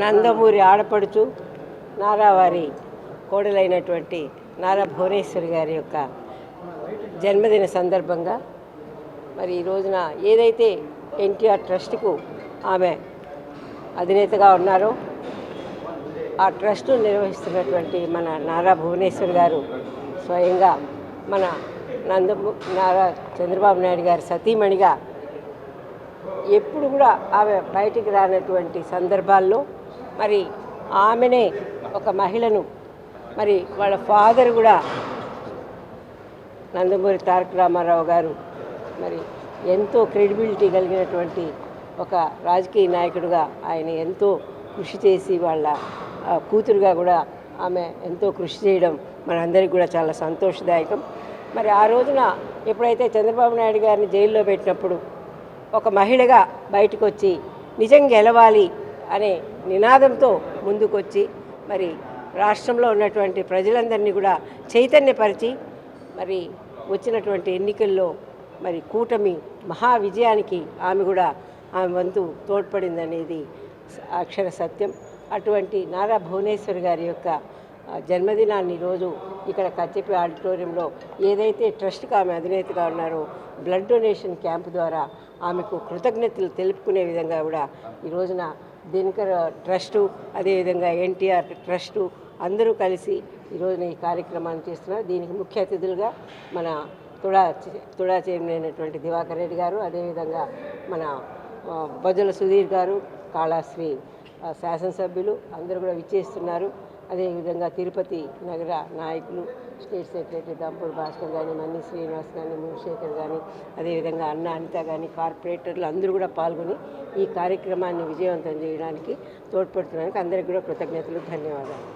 నందమూరి ఆడపడుచు నారావారి కోడలైనటువంటి నారా భువనేశ్వరి గారి యొక్క జన్మదిన సందర్భంగా మరి ఈ రోజున ఏదైతే ఎన్టీఆర్ ట్రస్ట్కు ఆమె అధినేతగా ఉన్నారో ఆ ట్రస్ట్ను నిర్వహిస్తున్నటువంటి మన నారా భువనేశ్వర్ గారు స్వయంగా మన నందము నారా చంద్రబాబు నాయుడు గారి సతీమణిగా ఎప్పుడు కూడా ఆమె బయటికి రానటువంటి సందర్భాల్లో మరి ఆమెనే ఒక మహిళను మరి వాళ్ళ ఫాదర్ కూడా నందమూరి తారక రామారావు గారు మరి ఎంతో క్రెడిబిలిటీ కలిగినటువంటి ఒక రాజకీయ నాయకుడుగా ఆయన ఎంతో కృషి చేసి వాళ్ళ కూతురుగా కూడా ఆమె ఎంతో కృషి చేయడం మనందరికీ కూడా చాలా సంతోషదాయకం. మరి ఆ రోజున ఎప్పుడైతే చంద్రబాబు నాయుడు గారిని జైల్లో పెట్టినప్పుడు ఒక మహిళగా బయటకు వచ్చి నిజం గెలవాలి అనే నినాదంతో ముందుకొచ్చి మరి రాష్ట్రంలో ఉన్నటువంటి ప్రజలందరినీ కూడా చైతన్యపరిచి మరి వచ్చినటువంటి ఎన్నికల్లో మరి కూటమి మహా విజయానికి ఆమె కూడా ఆమె వంతు తోడ్పడిందనేది అక్షర సత్యం. అటువంటి నారా భువనేశ్వర్ గారి యొక్క జన్మదినాన్ని రోజు ఇక్కడ కచ్చెపి ఆడిటోరియంలో ఏదైతే ట్రస్ట్కి ఆమె అధినేతగా ఉన్నారో బ్లడ్ డొనేషన్ క్యాంప్ ద్వారా ఆమెకు కృతజ్ఞతలు తెలుపుకునే విధంగా కూడా ఈ రోజున దినకర్ ట్రస్టు అదేవిధంగా ఎన్టీఆర్ ట్రస్టు అందరూ కలిసి ఈరోజున ఈ కార్యక్రమాన్ని చేస్తున్నారు. దీనికి ముఖ్య అతిథులుగా మన తుడా తుడా చైర్మన్ అయినటువంటి దివాకర్ రెడ్డి గారు అదేవిధంగా మన ఆ, బొజ్జల సుధీర్ గారు కాళాశ్రీ శాసనసభ్యులు అందరూ కూడా విచ్చేస్తున్నారు. అదేవిధంగా తిరుపతి నగర నాయకులు స్టేట్ సెక్రటరీ దంపూర్ భాస్కర్ కానీ మన్ని శ్రీనివాస్ కానీ మునిశేఖర్ కానీ అదేవిధంగా అన్న అనిత కానీ కార్పొరేటర్లు అందరూ కూడా పాల్గొని ఈ కార్యక్రమాన్ని విజయవంతం చేయడానికి తోడ్పడుతున్నందుకు అందరికీ కూడా కృతజ్ఞతలు ధన్యవాదాలు.